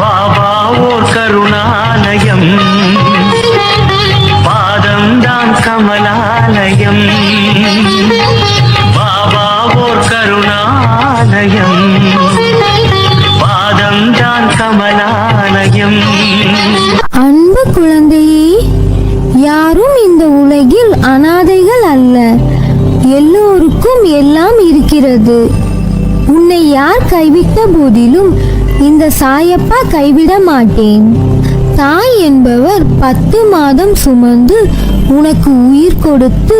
பாபா ஓர் கருணாலயம். பாதம்தான் கமலாலயம். பாபா ஓர் கருணாலயம். பாதம்தான் கமலாலயம். அன்பு குழந்தையே யாரும் இந்த உலகில் அனாதைகள் அல்ல. எல்லோருக்கும் எல்லாம் இருக்கிறது. உன்னை யார் கைவிட்ட போதிலும் இந்த சாயப்பா கைவிட மாட்டேன். தாய் என்பவர் பத்து மாதம் சுமந்து உனக்கு உயிர் கொடுத்து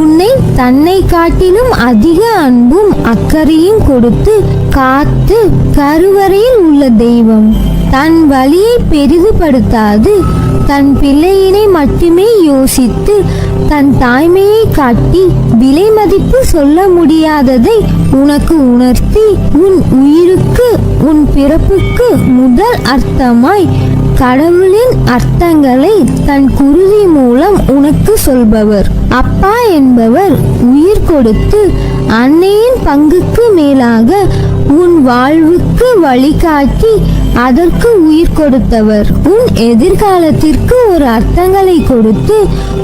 உன்னை தன்னை காட்டிலும் அதிக அன்பும் அக்கறையும் கொடுத்து காத்து கருவறையில் உள்ள தெய்வம். தன் வழியை பெரிதுபடுத்தாது. தன் பிள்ளையினை மட்டுமே யோசித்து தன் தாய்மையை காட்டி விலை மதிப்பு சொல்ல முடியாததை உனக்கு உணர்த்தி உன் உயிருக்கு உன் பிறப்புக்கு முதல் அர்த்தமாய் கடவுளின் அர்த்தங்களை தன் குருதி மூலம் உனக்கு சொல்பவர். அப்பா என்பவர் உயிர் கொடுத்து அன்னையின் பங்குக்கு மேலாக உன் வாழ்வுக்கு வழிகாட்டி அதற்கு உயிர் கொடுத்தவர். உன் எதிர்காலத்திற்கு ஒரு அர்த்தங்களை கொடுத்து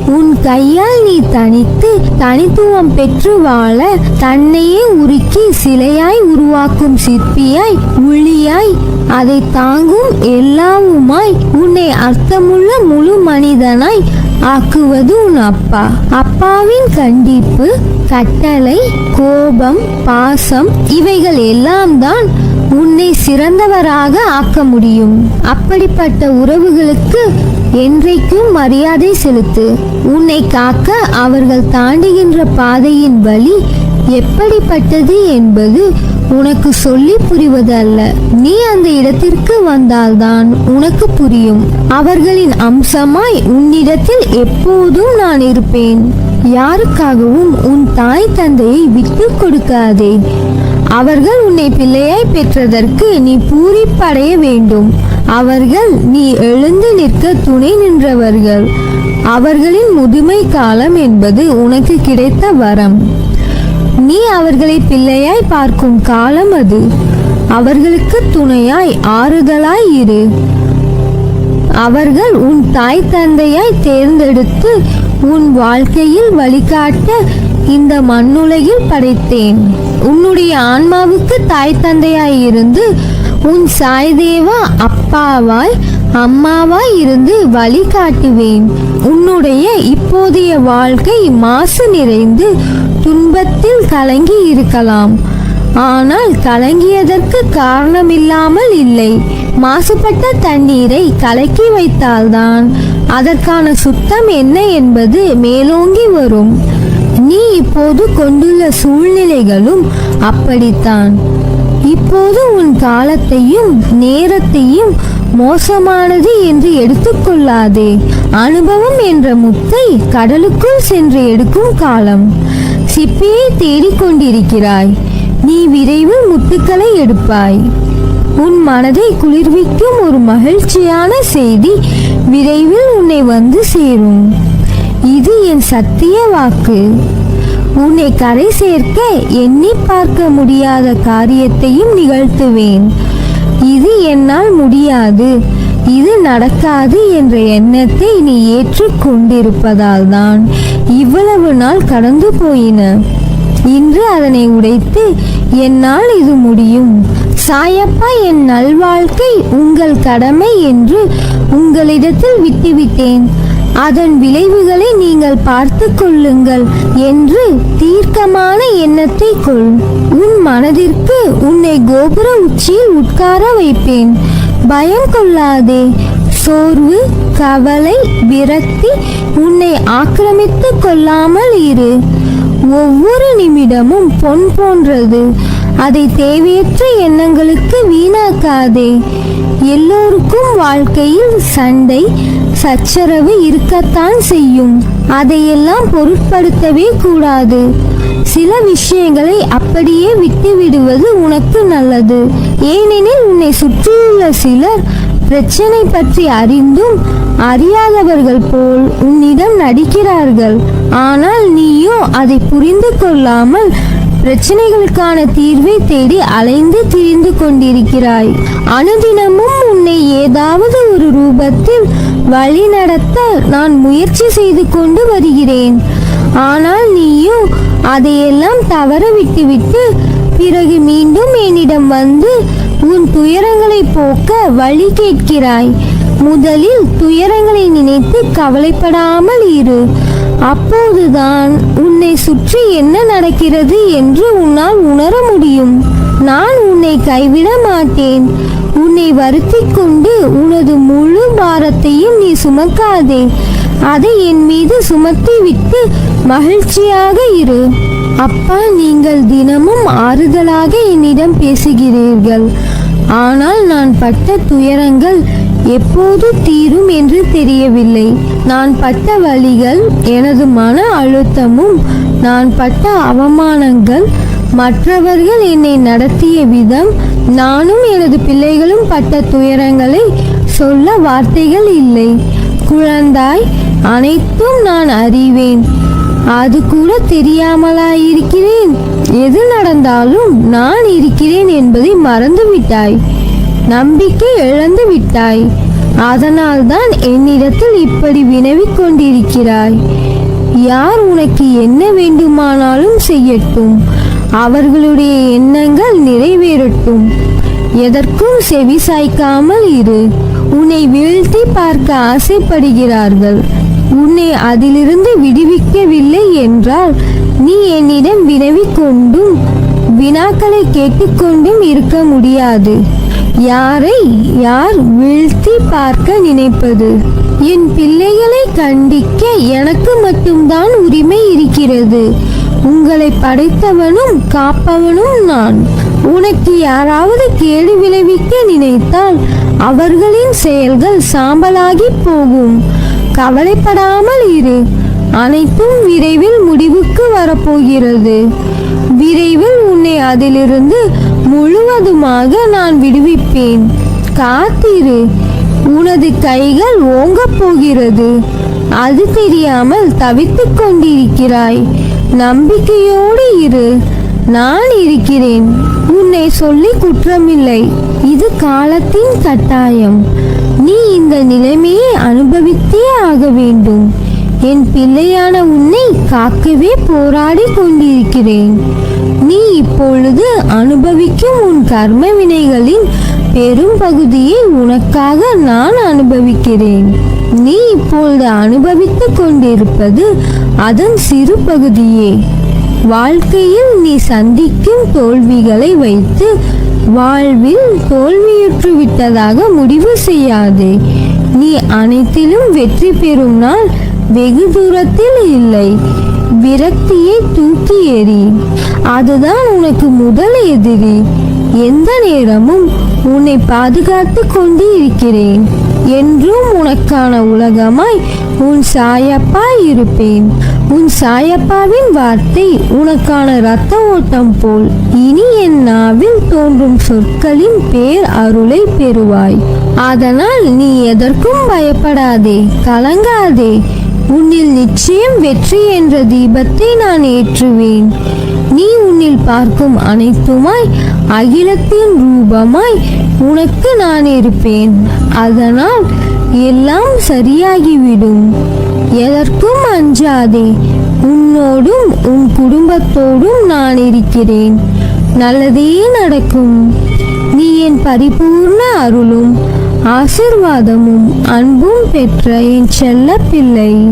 உன் கையால் நீ தனித்து தனித்துவம் பெற்று வாழ தன்னையே உருக்கி சிலையாய் உருவாக்கும் சிற்பியாய் ஒளியாய் அதை தாங்கும் எல்லாவுமாய் உன்னை அர்த்தமுள்ள முழு மனிதனாய் ஆக்குவது உன் அப்பா. அப்பாவின் கண்டிப்பு கட்டளை கோபம் பாசம் இவைகள் எல்லாம் தான் உன்னை சிறந்தவராக ஆக்க முடியும். அப்படிப்பட்ட உறவுகளுக்கு என்றைக்கும் மரியாதை செலுத்து. உன்னை காக்க அவர்கள் தாண்டுகின்ற பாதையின் வழி எப்படிப்பட்டது என்பது உனக்கு சொல்லி புரிவது அல்ல நீ அந்த இடத்திற்கு வந்தால்தான் உனக்கு புரியும். அவர்களின் அம்சமாய் உன்னிடத்தில் எப்போதும் நான் இருப்பேன். யாருக்காகவும் உன் தாய் தந்தையை விட்டு கொடுக்காதே. அவர்கள் உன்னை பிள்ளையாய் பெற்றதற்கு நீ பூரிப்படைய வேண்டும். அவர்கள் நீ எழுந்து நிற்க துணை நின்றவர்கள். அவர்களின் முதுமை காலம் என்பது உனக்கு கிடைத்த வரம். நீ அவர்களை பிள்ளையாய் பார்க்கும் காலம் அது. அவர்களுக்கு துணையாய் ஆறுதலாய் இரு. அவர்கள் உன் தாய் தந்தையாய் தேர்ந்தெடுத்து உன் வாழ்க்கையில் வழிகாட்ட இந்த மண்ணுலகில் படைத்தேன். உன்னுடைய ஆன்மாவுக்கு தாய் தந்தையாய் இருந்து உன் சாய்தேவா அப்பாவாய் அம்மாவாய் இருந்து வழிகாட்டுவேன். உன்னுடைய இப்போதைய வாழ்க்கை மாசு நிறைந்து துன்பத்தில் கலங்கி இருக்கலாம். ஆனால் கலங்கியதற்கு காரணமில்லாமல் இல்லை. மாசுபட்ட தண்ணீரை கலக்கி வைத்தால்தான் அதற்கான சுத்தம் என்ன என்பது மேலோங்கி வரும். நீ இப்போது கொண்டுள்ள சூழ்நிலைகளும் அப்படித்தான். இப்போது உன் காலத்தையும் நேரத்தையும் மோசமானது என்று எடுத்துக்கொள்ளாதே. அனுபவம் என்ற முத்தை கடலுக்குள் சென்று எடுக்கும் காலம். சிப்பியை தேடிக்கொண்டிருக்கிறாய். நீ விரைவில் முத்துக்களை எடுப்பாய். உன் மனதை குளிர்விக்கும் ஒரு மகிழ்ச்சியான செய்தி விரைவில் உன்னை வந்து சேரும். இது என் சத்திய வாக்கு. உன்னை கரை சேர்க்க எண்ணி பார்க்க முடியாத காரியத்தையும் நிகழ்த்துவேன். இது என்னால் முடியாது. இது நடக்காது என்ற எண்ணத்தை நீ ஏற்றுக்கொண்டிருப்பதால் தான் இவ்வளவு நாள் கடந்து போயின. இன்று அதனை உடைத்து என்னால் இது முடியும். சாயப்பா என் நல்வாழ்க்கை உங்கள் கடமை என்று உங்களிடத்தில் விட்டுவிட்டேன். அதன் விளைவுகளை நீங்கள் பார்த்து கொள்ளுங்கள் என்று தீர்க்கமான எண்ணத்தை கொள். உன் மனதிற்கு உன்னை கோபுர உச்சியில் உட்கார வைப்பேன். பயம் கொள்ளாதே. சோர்வு கவலை விரக்தி உன்னை ஆக்கிரமித்து கொள்ளாமல் இரு. ஒவ்வொரு நிமிடமும் பொன் போன்றது. அதை தேவையற்ற எண்ணங்களுக்கு வீணாக்காதே. எல்லோருக்கும் வாழ்க்கையில் சண்டை சச்சரவு இருக்கத்தான் செய்யும். அதையெல்லாம் பொருட்படுத்தவே கூடாது. சில விஷயங்களை அப்படியே விட்டுவிடுவது உனக்கு நல்லது. ஏனெனில் உன்னை சுற்றியுள்ள சிலர் பிரச்சனை பற்றி அறிந்தும் அறியாதவர்கள் போல் உன்னிடம் நடிக்கிறார்கள். ஆனால் நீயோ அதை புரிந்து கொள்ளாமல் பிரச்சனைகளுக்கான தீர்வை தேடி அலைந்து திரிந்து கொண்டிருக்கிறாய். அனுதினமும் உன்னை ஏதாவது ஒரு ரூபத்தில் வழி நடத்த நான் முயற்சி செய்து கொண்டு வருகிறேன். ஆனால் நீயோ அதையெல்லாம் தவற விட்டுவிட்டு பிறகு மீண்டும் என்னிடம் வந்து உன் துயரங்களை போக்க வழி கேட்கிறாய். முதலில் துயரங்களை நினைத்து கவலைப்படாமல் இரு. அப்போதுதான் உன்னை சுற்றி என்ன நடக்கிறது என்று உன்னால் உணர முடியும். நான் உன்னை கைவிட மாட்டேன். உன்னை வருத்தி கொண்டு உனது முழு பாரத்தையும் நீ சுமக்காதே. அதை என் மீது சுமத்தி விட்டு மகிழ்ச்சியாக இரு. அப்பா நீங்கள் தினமும் ஆறுதலாக என்னிடம் பேசுகிறீர்கள். ஆனால் நான் பட்ட துயரங்கள் எப்போது தீரும் என்று தெரியவில்லை. நான் பட்ட வழிகள் எனது மன அழுத்தமும் நான் பட்ட அவமானங்கள் மற்றவர்கள் என்னை நடத்திய விதம் நானும் எனது பிள்ளைகளும் பட்ட துயரங்களை சொல்ல வார்த்தைகள் இல்லை. குழந்தாய் அனைத்தும் நான் அறிவேன். அது கூட தெரியாமலா இருக்கிறேன் எது நடந்தாலும் நான் இருக்கிறேன் என்பதை மறந்து விட்டாய் நம்பிக்கை இழந்து விட்டாய் அதனால்தான் என்னிடத்தில் இப்படி வினவிக் கொண்டிருக்கிறாய் யார் உனக்கு என்ன வேண்டுமானாலும் செய்யட்டும். அவர்களுடைய எண்ணங்கள் நிறைவேறட்டும். எதற்கும் செவி சாய்க்காமல் இரு. உன்னை வீழ்த்தி பார்க்க ஆசைப்படுகிறார்கள். உன்னை அதிலிருந்து விடுவிக்கவில்லை என்றால் நீ என்னிடம் வினவிக்கொண்டும் வினாக்களை கேட்டுக்கொண்டும் இருக்க முடியாது. யாரை யார் வீழ்த்தி பார்க்க நினைப்பது? என் பிள்ளைகளை கண்டிக்க எனக்கு மட்டும்தான் உரிமை இருக்கிறது. உங்களை படைத்தவனும் காப்பவனும் நான். உனக்கு யாராவது கேடு விளைவிக்க நினைத்தால் அவர்களின் செயல்கள் சாம்பலாகி போகும். கவலைப்படாமல் இரு. அனைத்தும் விரைவில் முடிவுக்கு வரப்போகிறது. விரைவில் உன்னை அதிலிருந்து முழுவதுமாக நான் விடுவிப்பேன். காத்திரு. உனது கைகள் ஓங்கப் போகிறது. அது தெரியாமல் தவித்துக் கொண்டிருக்கிறாய். நம்பிக்கையோடு இரு. நான் இருக்கிறேன். உன்னை சொல்லி குற்றமில்லை. இது காலத்தின் கட்டாயம். நீ இந்த நிலைமையை அனுபவித்தே ஆக வேண்டும். என் பிள்ளையான உன்னை காக்கவே போராடி கொண்டிருக்கிறேன். நீ இப்பொழுது அனுபவிக்கும் உன் கர்ம வினைகளின் பெரும் பகுதியை உனக்காக நான் அனுபவிக்கிறேன். நீ இப்பொழுது அனுபவித்துக் கொண்டிருப்பது அதன் சிறு பகுதியே. வாழ்க்கையில் நீ சந்திக்கும் தோல்விகளை வைத்து வாழ்வில் தோல்வியுற்று விட்டதாக முடிவு செய்யாதே. நீ அனைத்திலும் வெற்றி பெறும் நாள் வெகு தூரத்தில் இல்லை. விரக்தியை தூக்கி எறி. அதுதான் உனக்கு முதல் எதிரி. எந்த நேரமும் உன்னை பாதுகாத்து கொண்டு இருக்கிறேன். என்றும் உனக்கான உலகமாய் உன் சாயப்பாய் இருப்பேன். உன் சாயப்பாவின் வார்த்தை உனக்கான இரத்த ஓட்டம் போல். இனி என் நாவில் தோன்றும் சொற்களின் பேர் அருளை பெறுவாய். அதனால் நீ எதற்கும் பயப்படாதே கலங்காதே. உன்னில் நிச்சயம் வெற்றி என்ற தீபத்தை நான் ஏற்றுவேன். நீ உன்னில் பார்க்கும் அனைத்துமாய் அகிலத்தின் ரூபமாய் உனக்கு நான் இருப்பேன். அதனால் எல்லாம் சரியாகிவிடும். எதற்கும் அஞ்சாதே. உன்னோடும் உன் குடும்பத்தோடும் நான் இருக்கிறேன். நல்லதே நடக்கும். நீ என் பரிபூர்ண அருளும் ஆசிர்வாதமும் அன்பும் பெற்ற என் செல்ல பிள்ளை